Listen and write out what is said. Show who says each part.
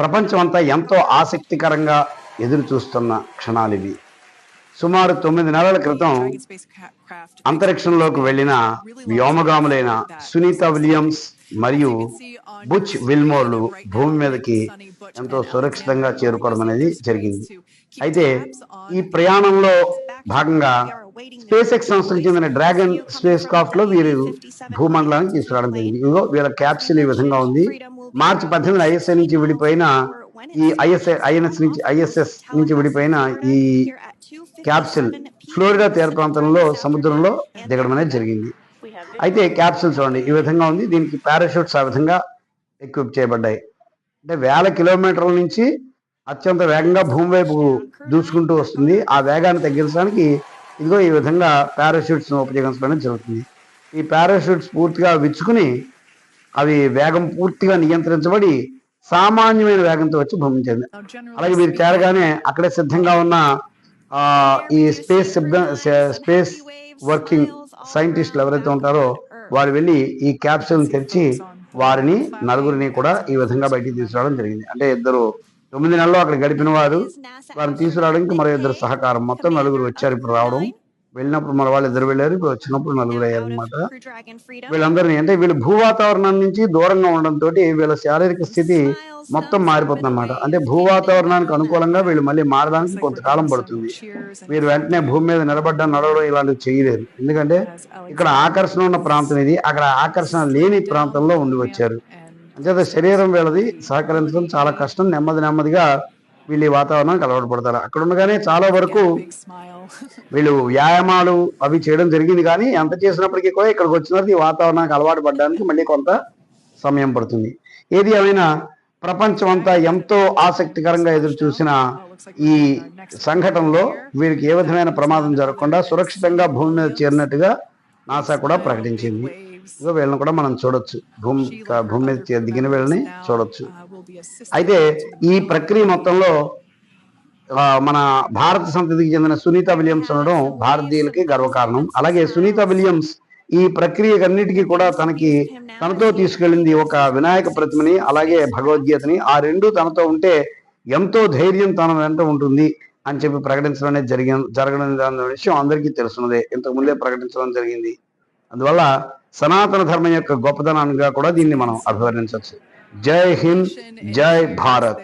Speaker 1: ప్రపంచం అంతా ఎంతో ఆసక్తికరంగా ఎదురు చూస్తున్న క్షణాలు ఇవి. సుమారు తొమ్మిది నెలల క్రితం అంతరిక్షంలోకి వెళ్ళిన వ్యోమగాములైన సునీత విలియమ్స్ మరియు బుచ్ విల్మోర్లు భూమి మీదకి ఎంతో సురక్షితంగా చేరుకోవడం అనేది జరిగింది. అయితే ఈ ప్రయాణంలో భాగంగా స్పేస్ ఎక్స్ సంస్థకు చెందిన డ్రాగన్ స్పేస్ క్రాఫ్ట్లో వీరు భూమండలానికి తీసుకురావడం జరిగింది. ఇదిగో వీళ్ళ క్యాప్సిల్ ఈ విధంగా ఉంది. మార్చి పద్దెనిమిది ఐఎస్ఐ నుంచి విడిపోయిన ఈ ఐఎస్ఐ ఐఎన్ఎస్ నుంచి ఐఎస్ఎస్ నుంచి విడిపోయిన ఈ క్యాప్సిల్ ఫ్లోరిడా తీర ప్రాంతంలో సముద్రంలో దిగడం అనేది జరిగింది. అయితే క్యాప్సిల్ చూడండి ఈ విధంగా ఉంది. దీనికి పారాషూట్స్ ఆ విధంగా ఎక్విప్ చేయబడ్డాయి. అంటే వేల కిలోమీటర్ల నుంచి అత్యంత వేగంగా భూమి వైపు దూసుకుంటూ వస్తుంది. ఆ వేగాన్ని తగ్గించడానికి ఇదిగో ఈ విధంగా పారాషూట్స్ ఉపయోగించడం జరుగుతుంది. ఈ పారాషూట్స్ పూర్తిగా విచ్చుకుని అవి వేగం పూర్తిగా నియంత్రించబడి సామాన్యమైన వేగంతో వచ్చి భూమి చెంది అలాగే మీరు చేరగానే అక్కడే సిద్ధంగా ఉన్న ఆ, ఈ స్పేస్ స్పేస్ వర్కింగ్ సైంటిస్టులు ఎవరైతే ఉంటారో వారు వెళ్ళి ఈ క్యాప్సూల్ తెరిచి వారిని నలుగురిని కూడా ఈ విధంగా బయటికి తీసుకురావడం జరిగింది. అంటే ఇద్దరు తొమ్మిది నెలలు అక్కడ గడిపిన వారు వారిని తీసుకురావడానికి మరో ఇద్దరు సహకారం. మొత్తం నలుగురు వచ్చారు ఇప్పుడు రావడం. వెళ్ళినప్పుడు మన వాళ్ళు ఇద్దరు వెళ్ళారు ఇప్పుడు వచ్చినప్పుడు నలుగురు అయ్యారు అనమాట వీళ్ళందరినీ అంటే వీళ్ళు భూ వాతావరణం నుంచి దూరంగా ఉండడంతో వీళ్ళ శారీరక స్థితి మొత్తం మారిపోతుంది అనమాట అంటే భూ వాతావరణానికి అనుకూలంగా వీళ్ళు మళ్ళీ మారడానికి కొంతకాలం పడుతుంది. వీరు వెంటనే భూమి మీద నిలబడ్డం నడవడం ఇలాంటివి చేయలేరు. ఎందుకంటే ఇక్కడ ఆకర్షణ ఉన్న ప్రాంతం ఇది. అక్కడ ఆకర్షణ లేని ప్రాంతంలో ఉండి వచ్చారు. అంచేత శరీరం వీళ్ళది సహకరించడం చాలా కష్టం. నెమ్మది నెమ్మదిగా వీళ్ళు ఈ వాతావరణానికి అలవాటు పడతారు అక్కడ ఉండగానే చాలా వరకు వీళ్ళు వ్యాయామాలు అవి చేయడం జరిగింది. కానీ ఎంత చేసినప్పటికీ కూడా ఇక్కడికి వచ్చినది ఈ వాతావరణానికి అలవాటు పడడానికి మళ్ళీ కొంత సమయం పడుతుంది. ఏది ఏమైనా ప్రపంచం అంతా ఎంతో ఆసక్తికరంగా ఎదురు చూసిన ఈ సంఘటనలో వీరికి ఏ విధమైన ప్రమాదం జరగకుండా సురక్షితంగా భూమి మీద చేరినట్టుగా నాసా కూడా ప్రకటించింది. ఇదిగో వీళ్ళని కూడా మనం చూడొచ్చు. భూమి భూమి మీద దిగిన వీళ్ళని చూడొచ్చు. అయితే ఈ ప్రక్రియ మొత్తంలో మన భారత సంతతికి చెందిన సునీత విలియమ్స్ ఉండడం భారతీయులకి గర్వకారణం. అలాగే సునీత విలియమ్స్ ఈ ప్రక్రియకన్నిటికీ కూడా తనకి తనతో తీసుకెళ్ళింది ఒక వినాయక ప్రతిమని అలాగే భగవద్గీతని. ఆ రెండు తనతో ఉంటే ఎంతో ధైర్యం తన వెంట ఉంటుంది అని చెప్పి ప్రకటించడం అనేది జరిగి జరగడం విషయం అందరికీ తెలుసున్నదే. ఇంతకు ముందే ప్రకటించడం జరిగింది. అందువల్ల సనాతన ధర్మం యొక్క గొప్పదనాన్ని కూడా దీన్ని మనం అభివర్ణించవచ్చు. జై హింద్ జై భారత్.